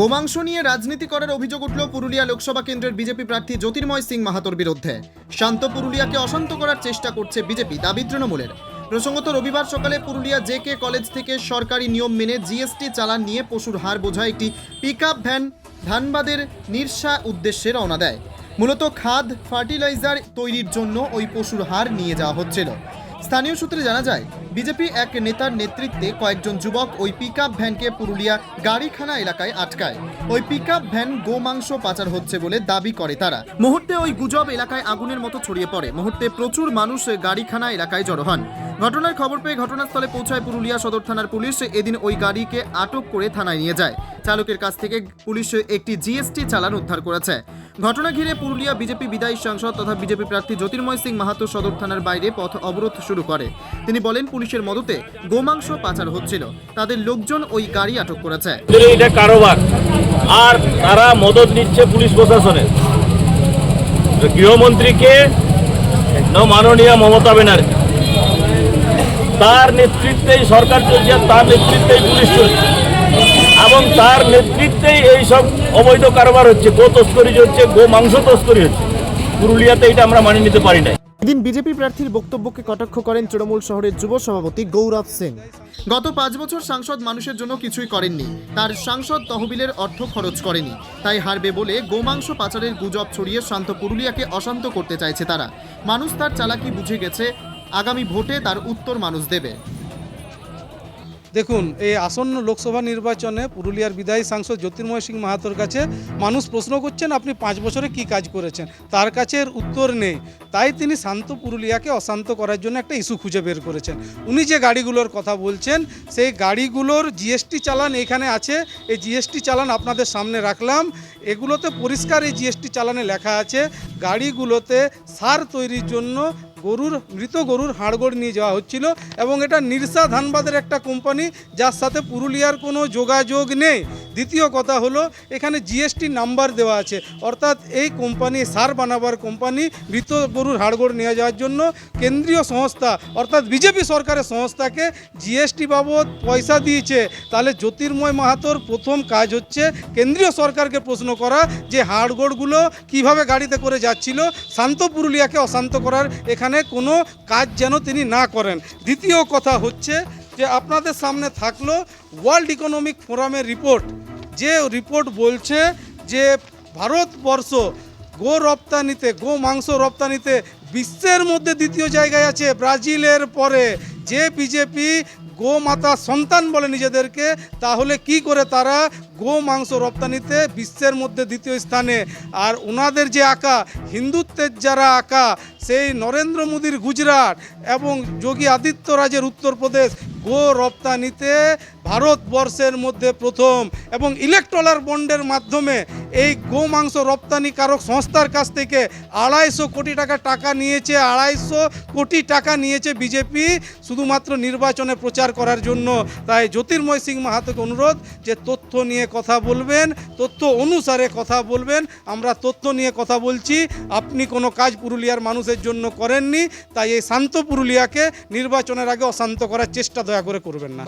গোমাংস নিয়ে রাজনীতি করার অভিযোগ উঠল পুরুলিয়া লোকসভা কেন্দ্রের বিজেপি প্রার্থী জ্যোতির্ময় সিং মাহাতোর বিরুদ্ধে। শান্ত পুরুলিয়াকে অশান্ত করার চেষ্টা করছে বিজেপি, দাবি তৃণমূলের। প্রসঙ্গত রবিবার সকালে পুরুলিয়া জে কে কলেজ থেকে সরকারি নিয়ম মেনে জিএসটি চালান নিয়ে পশুর হার বোঝা একটি পিক ভ্যান ধানবাদের নির্সা উদ্দেশ্যে রওনা দেয়। মূলত খাদ, ফার্টিলাইজার তৈরির জন্য ওই পশুর হার নিয়ে যাওয়া হচ্ছিল। স্থানীয় সূত্রে জানা যায় বিজেপি এক নেতার নেতৃত্বে কয়েকজন যুবক ওই পিকআপ ভ্যানকে পুরুলিয়া গাড়িখানা এলাকায় আটকায়। ওই পিকআপ ভ্যান গোমাংস পাচার হচ্ছে বলে দাবি করে তারা। মুহূর্তে ওই গুজব এলাকায় আগুনের মতো ছড়িয়ে পড়ে। মুহূর্তে প্রচুর মানুষ গাড়িখানা এলাকায় জড়ো হন। ঘটনার খবর পেয়ে ঘটনাস্থলে পৌঁছায় পুরুলিয়া সদর থানার পুলিশ। এদিন ওই গাড়িকে আটক করে থানায় নিয়ে যায়। চালকের কাছ থেকে পুলিশ একটি জিএসটি চালান উদ্ধার করেছে। ঘটনা ঘিরে পুরুলিয়া বিজেপি বিদায়ী সাংসদ তথা বিজেপি প্রার্থী জ্যোতির্ময় সিং মাহাতো সদর থানার বাইরে পথ অবরোধ শুরু করে। তিনি বলেন, পুলিশের মদতে গোমাংস পাচার হচ্ছিল। তাদের লোকজন ওই গাড়ি আটক করেছে। এটা কারোবার। আর তারা মদত নিচ্ছে পুলিশ প্রশাসনের। গৃহমন্ত্রীকে মাননীয় মমতা ব্যানার্জি। তার নেতৃত্বেই সরকার চলছে তার নেতৃত্বেই পুলিশ চলছে। এবং তার নেতৃত্বেই এই সব অবৈধ কারবার হচ্ছে। গো তস্করি হচ্ছে, গো মাংস তস্করি হচ্ছে। পুরুলিয়াতে এটা আমরা মানিয়ে নিতে পারি না এদিন বিজেপি প্রার্থীর বক্তব্যকে কটাক্ষ করেন তৃণমূল শহরের যুব সভাপতি গৌরব সিং। গত পাঁচ বছর সাংসদ মানুষের জন্য কিছুই করেননি। তার সাংসদ তহবিলের অর্থ খরচ করেনি। তাই হারবে বলে গোমাংস পাচারের গুজব ছড়িয়ে শান্ত পুরুলিয়াকে অশান্ত করতে চাইছে তারা। মানুষ তার চালাকি বুঝে গেছে আগামী ভোটে তার উত্তর মানুষ দেবে। দেখুন, এই আসন্ন লোকসভা নির্বাচনে পুরুলিয়ার বিদায়ী সাংসদ জ্যোতির্ময় সিং মাহাতোর কাছে মানুষ প্রশ্ন করছেন, আপনি পাঁচ বছরে কি কাজ করেছেন? তার কাছে এর উত্তর নেই। তাই তিনি শান্ত পুরুলিয়াকে অশান্ত করার জন্য একটা ইস্যু খুঁজে বের করেছেন। উনি যে গাড়িগুলোর কথা বলছেন, সেই গাড়িগুলোর জিএসটি চালান এখানে আছে। এই জিএসটি চালান আপনাদের সামনে রাখলাম। এগুলোতে পরিষ্কার এই জিএসটি চালানে লেখা আছে, গাড়িগুলোতে সার তৈরির জন্য গরুর, মৃত গরুর হাড়গোড় নিয়ে যাওয়া হচ্ছিল এবং এটা নির্সা ধানবাদের একটা কোম্পানি যার সাথে পুরুলিয়ার কোনো যোগাযোগ নেই। দ্বিতীয় কথা হলো, এখানে জিএসটি নাম্বার দেওয়া আছে। অর্থাৎ এই কোম্পানি সার বানাবার কোম্পানি মৃত গরুর হাড়গোড় নিয়ে যাওয়ার জন্য কেন্দ্রীয় সংস্থা, অর্থাৎ বিজেপি সরকারের সংস্থাকে জিএসটি বাবদ পয়সা দিয়েছে। তাহলে জ্যোতির্ময় মাহাতোর প্রথম কাজ হচ্ছে কেন্দ্রীয় সরকারকে প্রশ্ন করা যে হাড়গোড়গুলো কীভাবে গাড়িতে করে যাচ্ছিল, শান্ত পুরুলিয়াকে অশান্ত করার এখানে কোনো কাজ যেন তিনি না করেন। দ্বিতীয় কথা হচ্ছে যে আপনাদের সামনে থাকল ওয়ার্ল্ড ইকোনমিক ফোরামের রিপোর্ট যে রিপোর্ট বলছে যে ভারতবর্ষ গো রপ্তানিতে, গো মাংস রপ্তানিতে বিশ্বের মধ্যে দ্বিতীয় জায়গায় আছে ব্রাজিলের পরে। যে বিজেপি গোমাতা সন্তান বলে নিজেদেরকে, তাহলে কি করে তারা গো মাংস রপ্তানিতে বিশ্বের মধ্যে দ্বিতীয় স্থানে? আর ওনাদের যে আঁকা, হিন্দুত্বের যারা আঁকা, সেই নরেন্দ্র মোদীর গুজরাট এবং যোগী আদিত্যরাজের উত্তরপ্রদেশ গো রপ্তানিতে ভারতবর্ষের মধ্যে প্রথম এবং ইলেকট্রলার বন্ডের মাধ্যমে এই গো মাংস রপ্তানিকারক সংস্থার কাছ থেকে আড়াইশো কোটি টাকা টাকা নিয়েছে, আড়াইশো কোটি টাকা নিয়েছে বিজেপি শুধুমাত্র নির্বাচনে প্রচার করার জন্য। তাই জ্যোতির্ময় সিং মাহাতোকে অনুরোধ যে তথ্য নিয়ে কথা বলবেন, তথ্য অনুসারে কথা বলবেন। আমরা তথ্য নিয়ে কথা বলছি, আপনি কোনো কাজ পুরুলিয়ার মানুষের জন্য করেননি, তাই এই শান্ত পুরুলিয়াকে নির্বাচনের আগে অশান্ত করার চেষ্টা দয়া করে করবেন না।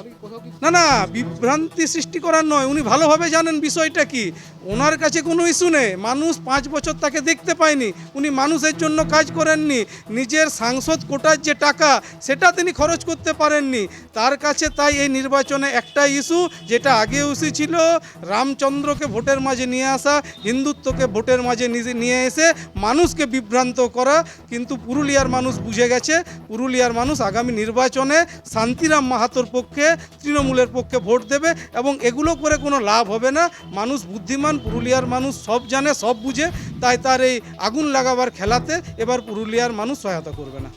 না না, বিভ্রান্তি সৃষ্টি করার নয়, উনি ভালোভাবে জানেন বিষয়টা কি। ওনার কাছে কোনো ইস্যু নেই। মানুষ পাঁচ বছর তাকে দেখতে পায়নি। উনি মানুষের জন্য কাজ করেননি। নিজের সাংসদ কোটার যে টাকা, সেটা তিনি খরচ করতে পারেননি। তার কাছে তাই এই নির্বাচনে একটা ইস্যু, যেটা আগে ইস্যু ছিল, রামচন্দ্রকে ভোটের মাঝে নিয়ে আসা, হিন্দুত্বকে ভোটের মাঝে নিয়ে এসে মানুষকে বিভ্রান্ত করা। কিন্তু পুরুলিয়ার মানুষ বুঝে গেছে, পুরুলিয়ার মানুষ আগামী নির্বাচনে শান্তিরাম মাহাতোর পক্ষে, তৃণমূলের পক্ষে ভোট দেবে এবং এগুলো করে কোনো লাভ হবে না। মানুষ বুদ্ধিমান পুরুলিয়ার মানুষ সব জানে, সব বুঝে, তাই তার এই আগুন লাগাবার খেলাতে এবার পুরুলিয়ার মানুষ সহায়তা করবে না।